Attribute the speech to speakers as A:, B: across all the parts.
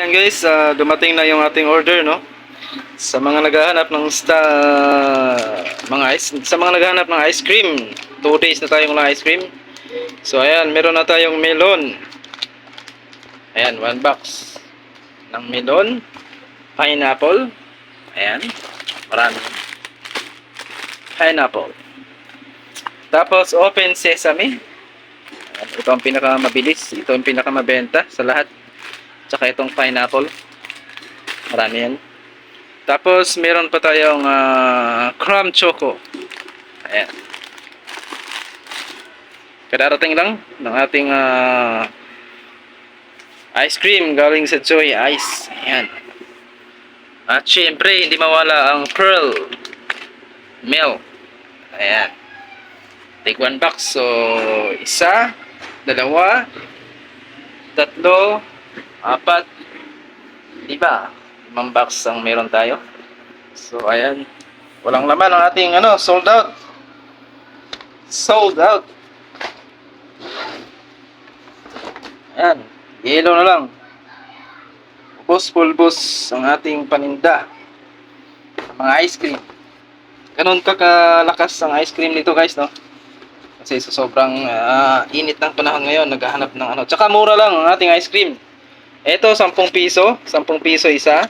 A: Ayan guys, ah, dumating na yung ating order, no? Sa mga naghahanap ng sta mga ice, sa mga naghahanap ng ice cream. 2 days na tayong walang ice cream. So ayan, meron na tayong melon. Ayan, one box ng melon, pineapple. Ayan, marami. Pineapple. Tapos open sesame. Ito ang pinakamabilis, ito ang pinakamabenta sa lahat. Tsaka itong pineapple. Marami yan. Tapos meron pa tayong ah, crumb choco. Ayan. Kadarating lang ng ating ah, ice cream galing sa Joy Ice. Ayan. At syempre, hindi mawala ang pearl milk. Ayan. Take one box. So, isa, dalawa, tatlo, apat, lima. Limang box ang meron tayo. So, ayan. Walang laman ang ating ano, sold out. Sold out. Ayan. Yellow na lang. Pulbos-pulbos ang ating paninda. Mga ice cream. Ganun ka kalakas ang ice cream nito guys, no? Kasi sa sobrang ah, init ng panahon ngayon, naghahanap ng ano. Tsaka mura lang ang ating ice cream. Ito, 10 piso. 10 piso isa.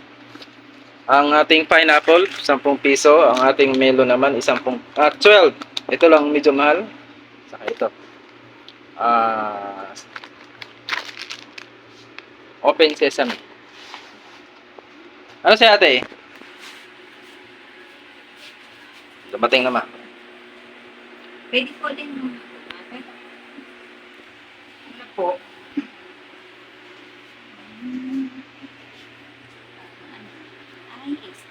A: Ang ating pineapple, 10 piso. Ang ating melon naman, 10, ah, 12. Ito lang medyo mahal. Saka ito. Ah, open sesame. Ano si ate? Dumating naman.
B: Pwede po din. Ano po? Ay, is-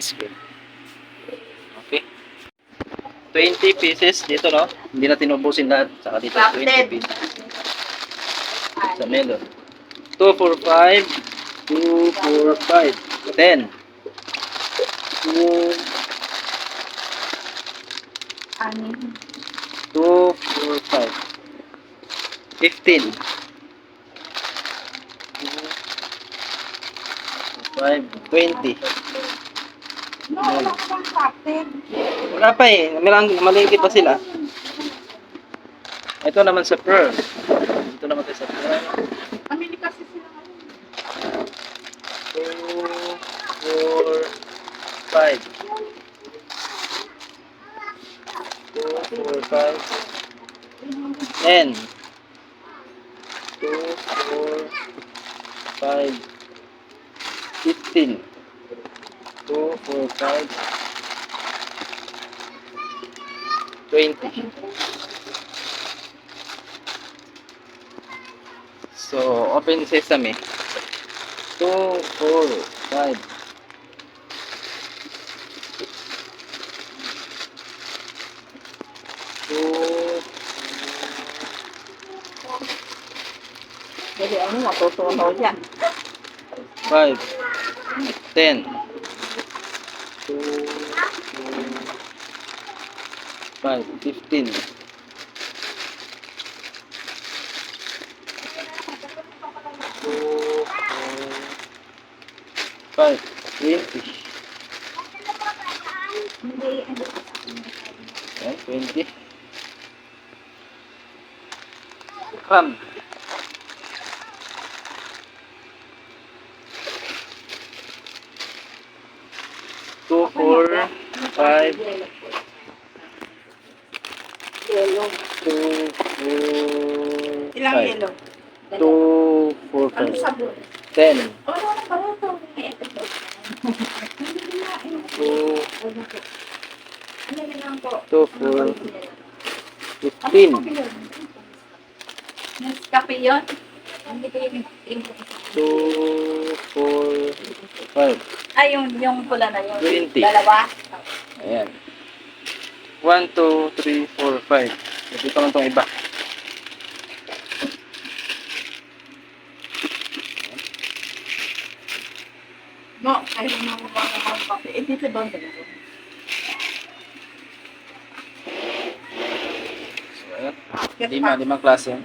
A: Ice cream. Okay. 20 pieces dito, no? Hindi natin ubusin lahat. Saka dito, 20
B: Crafted.
A: pieces. Sa melon. 2, 4, 5. 2, 4, 5. 10. 2,
B: Anim.
A: 2, 4, 5. 15. 5, 20.
B: No, wala ko bang crafted.
A: Wala pa eh. Malang, malingkit pa sila. Ito naman sa pearl. Ito naman sa pearl.
B: Pamili kasi sila ngayon.
A: 2, 4, 5. 2, 4, 5. 10. 2, 4, 5. 15. 2, 4, 5, 20. So, open sesame. 2, 4, 5, 2
B: Jadi ano
A: matutuwa dyan. 5 10 5, 15. Two, five, twenty. Yan, twenty. Clam. Two, four, five,
B: ito. Hindi na, eh.
A: Two,
B: Ano po? Ano yun lang po?
A: two, four, fifteen.
B: Nescafe yun? Hindi ko yung yung-
A: Two, four, five.
B: Ay, yung, yung pula na yun.
A: Twenty.
B: Dalawa?
A: Ayan. One, two, three, four, five. Dito lang itong iba.
B: Kahit na mo ba ng kape. Eh, dito doon dalawa.
A: So, ayan. Lima, limang klase.